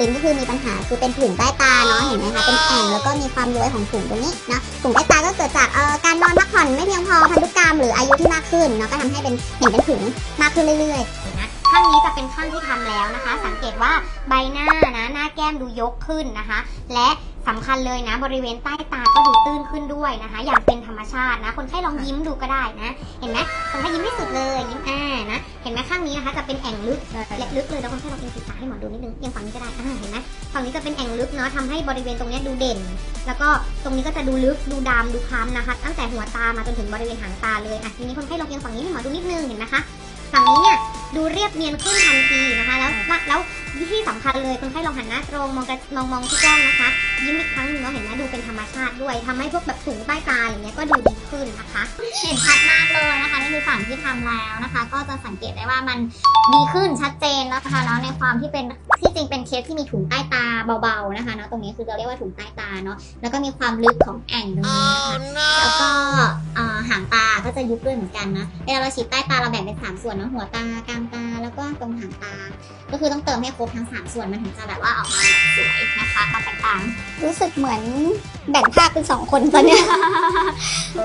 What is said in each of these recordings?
ลิ้นก็คือมีปัญหาคือเป็นถุงใต้ตาเนาะเห็นไหมคะเป็นแอ่งแล้วก็มีความย้วยของถุงตรงนี้นะถุงใต้ตาก็เกิดจากเอ่อการนอนพักผ่อนไม่เพียงพอพันธุกรรมหรืออายุที่มากขึ้นเนาะก็ทำให้เป็นเห็นเป็นถุงมากขึ้นเรื่อยๆนะข้างนี้จะเป็นข้างที่ทำแล้วนะคะ สังเกตว่าใบหน้านะหน้าแก้มดูยกขึ้นนะคะ และ สำคัญเลยนะบริเวณใต้ตาก็ดูตื้นขึ้นด้วยนะคะ อย่างเป็นธรรมชาตินะ คนไข้ลองยิ้มดูก็ได้นะ เห็นไหมคนไข้ยิ้มไม่สุดเลยยิ้มอ่านะเห็นไหมข้างนี้นะคะจะเป็นแอ่งลึกและลึกเลยแล้วคนไข้ลองเอียงศีรษะให้หมอดูนิดนึงเอียงฝั่งนี้ก็ได้อ่าเห็นไหมฝั่งนี้จะเป็นแอ่งลึกเนาะทำให้บริเวณตรงนี้ดูเด่น แล้วก็ตรงนี้ก็จะดูลึกดูดำดูคล้ำนะคะ ตั้งแต่หัวตามาจนถึงบริเวณหางตาเลยอะทีนี้คนไข้ลองเอียงฝั่งนี้ให้หมอดูนิดนึงเห็นไหมคะฝั่งนี้เนี่ยดูเรียบเนียนขึ้นทันทีนะคะ แล้วแล้วที่สำคัญเลยคนไข้ลองหันหน้าตรงมองมองมองที่กล้องนะคะ ยิ้มอีกครั้งนึงเนาะเห็นไหมดูเป็นธรรมชาติด้วยทำให้พวกแบบถุงใต้ตาอย่างเงี้ยก็ดูดีขึ้นนะคะ เห็นชัดมากเลยนะคะนี่คือฝั่งที่ทำแล้วนะคะ ก็จะสังเกตได้ว่ามันดีขึ้นชัดเจนนะคะเนาะในความที่เป็นที่จริงเป็นเคสที่มีถุงใต้ตาเบาๆนะคะเนาะตรงนี้คือเราเรียกว่าถุงใต้ตาเนาะแล้วก็มีความลึกของแอ่งตรงนี้นะคะแล้วก็หางตาก็จะยุบด้วยเหมือนกันนะเวลาเราฉีดใต้ตาเราแบ่งเป็นสามส่วนเนาะหัวตากลางตาแล้วก็ตรงหางตา ก็คือต้องเติมให้ครบทั้งสามส่วนมันถึงจะแบบว่าออกมาสวยนะคะความแตกต่าง รู้สึกเหมือนแบ่งภาคเป็นสองคนตอนเนี้ย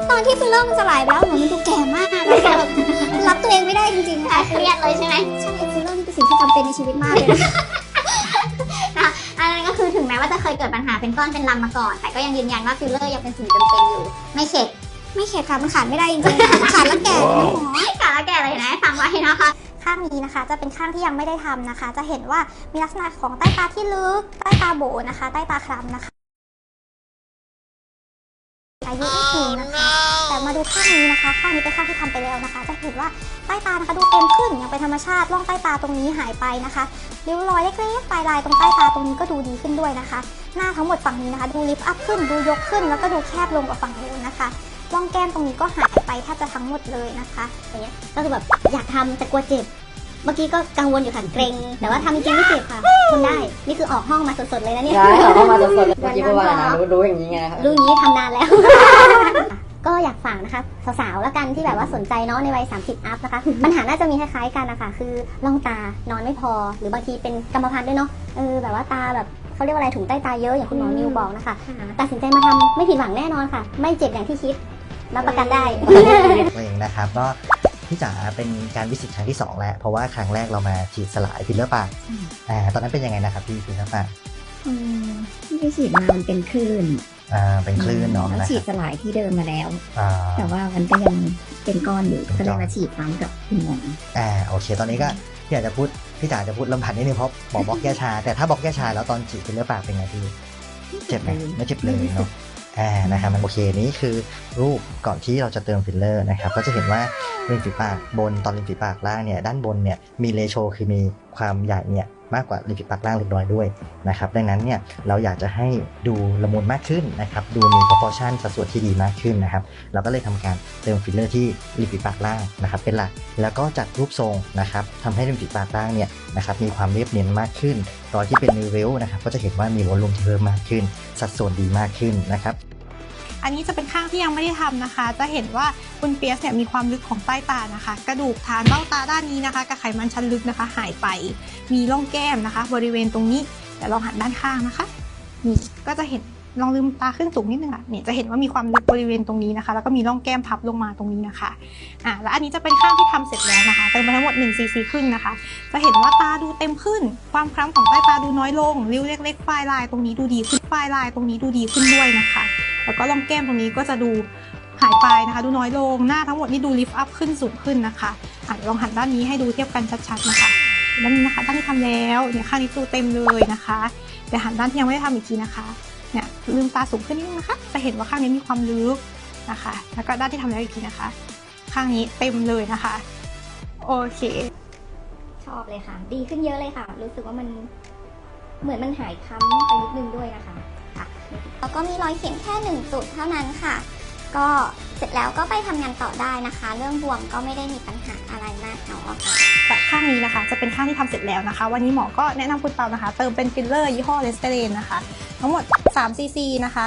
ตอนที่ฟิลเลอร์มันสลายไปแล้วเหมือนมันดูแก่มากอะแล้วแบบรับตัวเองไม่ได้จริงๆค่ะเครียดเลยใช่ไหมใช่ฟิลเลอร์นี่เป็นสิ่งที่จำเป็นในชีวิตมากเลยนะอันนั้นก็คือถึงแม้ว่าจะเคยเกิดปัญหาเป็นก้อนเป็นลำมาก่อน แต่ก็ยังยืนยันว่าฟิลเลอร์ยังเป็นสิ่งจำเป็นอยู่ ไม่เข็ดไม่เข็ดค่ะมันขาดไม่ได้จริงๆขาดแล้วแก่เลยหมอขาดแล้วแก่เลยนะฟังไว้นะคะ ข้างนี้นะคะ จะเป็นข้างที่ยังไม่ได้ทำนะคะ จะเห็นว่ามีลักษณะของใต้ตาที่ลึก ใต้ตาโบนะคะ ใต้ตาคล้ำนะคะอายุไม่ถึงนะคะ แต่มาดูข้างนี้นะคะ ข้างนี้เป็นข้างที่ทำไปแล้วนะคะ จะเห็นว่าใต้ตานะคะดูเต็มขึ้นอย่างเป็นธรรมชาติร่องใต้ตาตรงนี้หายไปนะคะริ้วรอยเล็กๆปลายลายตรงใต้ตาตรงนี้ก็ดูดีขึ้นด้วยนะคะ หน้าทั้งหมดฝั่งนี้นะคะ ดูลิฟต์อัพขึ้นดูยกขึ้น แล้วก็ดูแคบลงกว่าฝั่งนู้นนะคะร่องแก้มตรงนี้ก็หายไปแทบจะทั้งหมดเลยนะคะอย่างเงี้ยก็คือแบบอยากทำแต่กลัวเจ็บ เมื่อกี้ก็กังวลอยู่ค่ะเกรง แต่ว่าทำจริงๆไม่เจ็บค่ะทนได้ นี่คือออกห้องมาสดๆเลยนะเนี่ย ใช่เอาเข้ามาสดๆเลยเมื่อกี้พูดว่าอะไรนะรู้รู้อย่างนี้ไงนะครับ รู้อย่างนี้ทำนานแล้ว ก็อยากฝากนะคะสาวๆแล้วกันที่แบบว่าสนใจเนาะในวัย 30 อัพนะคะ ปัญหาน่าจะมีคล้ายๆกันนะคะคือล่องตานอนไม่พอ หรือบางทีเป็นกรรมพันธุ์ด้วยเนาะเออแบบว่าตาแบบเขาเรียกว่าอะไรถุงใต้ตาเยอะอย่างคุณหมอนิวบอกนะคะตัดสินใจมาทำไม่ผิดหวังแน่นอนค่ะ ไม่เจ็บอย่างที่คิดรับประกันได้ ตัวเองนะครับก็ พี่จ๋าเป็นการวิสิตครั้งที่ 2 แล้ว เพราะว่าครั้งแรกเรามาฉีดสลายฟิลเลอร์ปากอ่าตอนนั้นเป็นยังไงนะครับพี่ฟิลเลอร์ปากอืมที่ไปฉีดมามันเป็นคลื่นอ่าเป็นคลื่นเนาะแล้วนะฉีคดรับสลายที่เดิมมาแล้ว อ่า แต่ว่ามันก็ยังเป็นก้อนอยู่เป็นก็ก้เลอนยมาฉีดซ้ำกับคุณหมออ่าโอเค ตอนนี้ก็พี่อยากจะพูดพี่จ๋าจะพูดลำพันนิดนึงเพราะหมอบล็อกแก้ชา แต่ถ้าบล็อกแก้ชาแล้วตอนฉีดฟิลเลอร์ปากเป็นไงพี่เจ็บไหมไม่เจ็บเลยเนาะ อ่านะครับมันโอเคนี่คือรูปก่อนที่เราจะเติมฟิลเลอร์นะครับก็จะเห็นว่าริมฝีปากบนตอนริมฝีปากล่างเนี่ยด้านบนเนี่ยมีเลโชคือมีความใหญ่เนี่ยมากกว่าริมฝีปากล่างเล็กน้อยด้วยนะครับดังนั้นเนี่ยเราอยากจะให้ดูละมุนมากขึ้นนะครับดูมี proportion สัดส่วนที่ดีมากขึ้นนะครับเราก็เลยทำการเติมฟิลเลอร์ที่ริมฝีปากล่างนะครับเป็นหลักแล้วก็จัดรูปทรงนะครับทำให้ริมฝีปากล่างเนี่ยนะครับมีความเรียบเนียนมากขึ้นรอยที่เป็นนิวเวลนะครับก็จะเห็นว่ามีวอลลุ่มที่เพิ่มมากขึ้น สัดส่วนดีมากขึ้นนะครับ อันนี้จะเป็นข้างที่ยังไม่ได้ทำนะคะ จะเห็นว่าคุณเปียสเนี่ยมีความลึกของใต้ตานะคะ กระดูกฐานเบ้าตาด้านนี้นะคะกับไขมันชั้นลึกนะคะ หายไป มีร่องแก้มนะคะ บริเวณตรงนี้แต่ลองหันด้านข้างนะคะนี่ก็จะเห็นลองลืมตาขึ้นสูงนิดนึงอะเนี่ยจะเห็นว่ามีความลึกบริเวณตรงนี้นะคะ แล้วก็มีร่องแก้มพับลงมาตรงนี้นะคะอะแล้วอันนี้จะเป็นข้างที่ทำเสร็จแล้วนะคะเติมไปทั้งหมด1ซีซีครึ่งนะคะ จะเห็นว่าตาดูเต็มขึ้น ความคล้ำของใต้ตาดูน้อยลง ริ้วเล็กๆปลายลายตรงนี้ดูดีขึ้นปลายลายตรงนี้ดูดีขึ้นด้วยนะคะ แล้วก็ร่องแก้มตรงนี้ก็จะดูหายไปนะคะ ดูน้อยลงหน้าทั้งหมดนี่ดูลิฟต์อัพขึ้นสูงขึ้นนะคะอะเดี๋ยวลองหันด้านนี้ให้ดูเทียบกันชัดๆนะคะด้านนี้นะคะด้านที่ทำแล้วเนี่ยข้างนี้ดูเต็มเลยนะคะ แต่หันด้านที่ยังไม่ได้ทำอีกทีนะคะเนี่ยลืมตาสูงขึ้นนิดนึงนะคะ จะเห็นว่าข้างนี้มีความลึกนะคะ แล้วก็ด้านที่ทำแล้วอีกทีนะคะ ข้างนี้เต็มเลยนะคะโอเค ชอบเลยค่ะ ดีขึ้นเยอะเลยค่ะ รู้สึกว่ามันเหมือนมันหายค้ำไปนิดนึงด้วยนะคะ แล้วก็มีรอยเข็มแค่หนึ่งจุดเท่านั้นค่ะ ก็เสร็จแล้วก็ไปทำงานต่อได้นะคะ เรื่องบวมก็ไม่ได้มีปัญหาอะไรมากเนาะแบบข้างนี้นะคะ จะเป็นข้างที่ทำเสร็จแล้วนะคะ วันนี้หมอก็แนะนำคุณเปานะคะ เติมเป็นฟิลเลอร์ยี่ห้อเลสเตเรนนะคะ ทั้งหมด3ซีซีนะคะ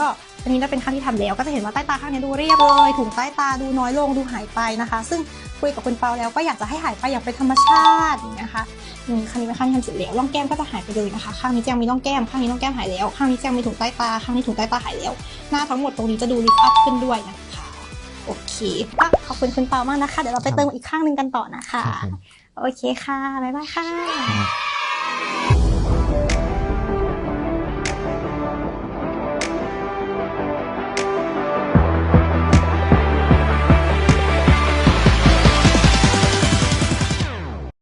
ก็ อันนี้จะเป็นข้างที่ทำแล้ว ก็จะเห็นว่าใต้ตาข้างนี้ดูเรียบเลยถุงใต้ตาดูน้อยลงดูหายไปนะคะ ซึ่งคุยกับคุณเปาแล้วก็อยากจะให้หายไปอย่างเป็นธรรมชาตินะคะอืมข้างนี้เป็นข้างที่ทำเสร็จแล้วร่องแก้มก็จะหายไปเลยนะคะ ข้างนี้จะยังมีร่องแก้มข้างนี้ร่องแก้มหายแล้วข้างนี้จะยังมีถุงใต้ตาข้างนี้ถุงใต้ตาหายแล้ว หน้าทั้งหมดตรงนี้จะดูลิฟต์อัพขึ้นด้วยนะคะโอเคก็ขอบคุณคุณเปามากนะคะ เดี๋ยวเราไปเติมอีกข้างหนึ่งกันต่อนะคะครับผมโอเคค่ะบ๊ายบายค่ะครับ